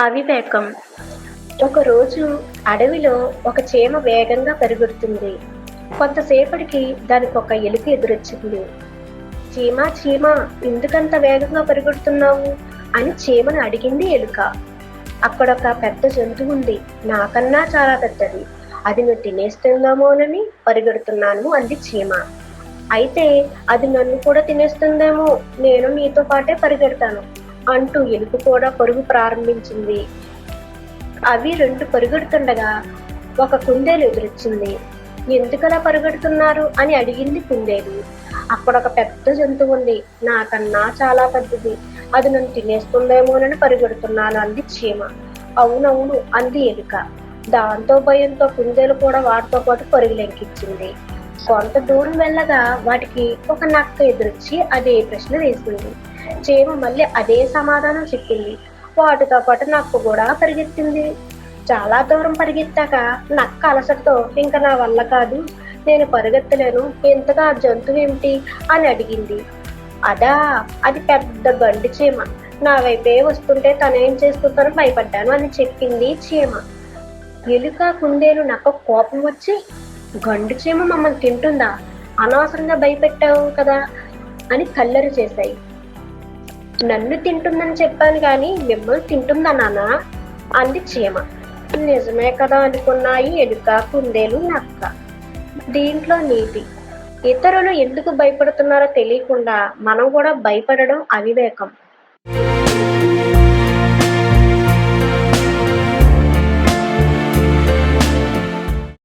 అవివేకం. ఒకరోజు అడవిలో ఒక చీమ వేగంగా పెరుగుతుంది. కొంతసేపటికి దానికి ఒక ఎలుక ఎదురొచ్చింది. చీమ చీమ ఎందుకంత వేగంగా పెరుగుతున్నావు? అని చీమను అడిగింది ఎలుక. అక్కడ ఒక పెద్ద జంతువు ఉంది. నాకన్నా చాలా పెద్దది. అది నువ్వు తినేస్తుందామోనని పరిగెడుతున్నాను అంది చీమ. అయితే అది నన్ను కూడా తినేస్తుందేమో నేను నీతో పాటే పరిగెడతాను అంటూ ఎలుక కూడా పరుగు ప్రారంభించింది. అవి రెండు పరుగెడుతుండగా ఒక కుందేలు ఎదురొచ్చింది. ఎందుకలా పరుగెడుతున్నారు అని అడిగింది కుందేలు. అక్కడ ఒక పెద్ద జంతువు ఉంది నాకన్నా చాలా పెద్దది. అది నన్ను తినేస్తుందేమోనని పరిగెడుతున్నాను అంది చీమ. అవునవును అంది ఎలుక. దాంతో భయంతో కుందేలు కూడా వాటితో పాటు పరుగులెంకించింది కొంత దూరం వెళ్ళగా వాటికి ఒక నక్క ఎదురొచ్చి అదే ప్రశ్న వేసింది. చీమ మళ్ళీ అదే సమాధానం చెప్పింది. వాటితో పాటు నక్క కూడా పరిగెత్తింది. చాలా దూరం పరిగెత్తాక నక్క అలసటతో ఇంకా నా వల్ల కాదు నేను పరిగెత్తలేను ఎంతగా ఆ జంతువు ఏమిటి? అని అడిగింది. అదా అది పెద్ద గండి చీమ. నా వైపే వస్తుంటే తనేం చేస్తుందని భయపడ్డాను అని చెప్పింది చీమ. ఎలుక కుందేలు నక్క కోపం వచ్చి గండు చీమ మమ్మల్ని తింటుందా? అనవసరంగా భయపెట్టావు కదా అని కల్లరి చేశాయి. నన్ను తింటుందని చెప్పాను కానీ మిమ్మల్ని తింటుందా నాన్న? అంది చీమ. నిజమే కదా అనుకున్నాయి ఎలుక కుందేలు నక్క దీంట్లో నీతి. ఇతరులు ఎందుకు భయపడుతున్నారో తెలియకుండా మనం కూడా భయపడడం అవివేకం.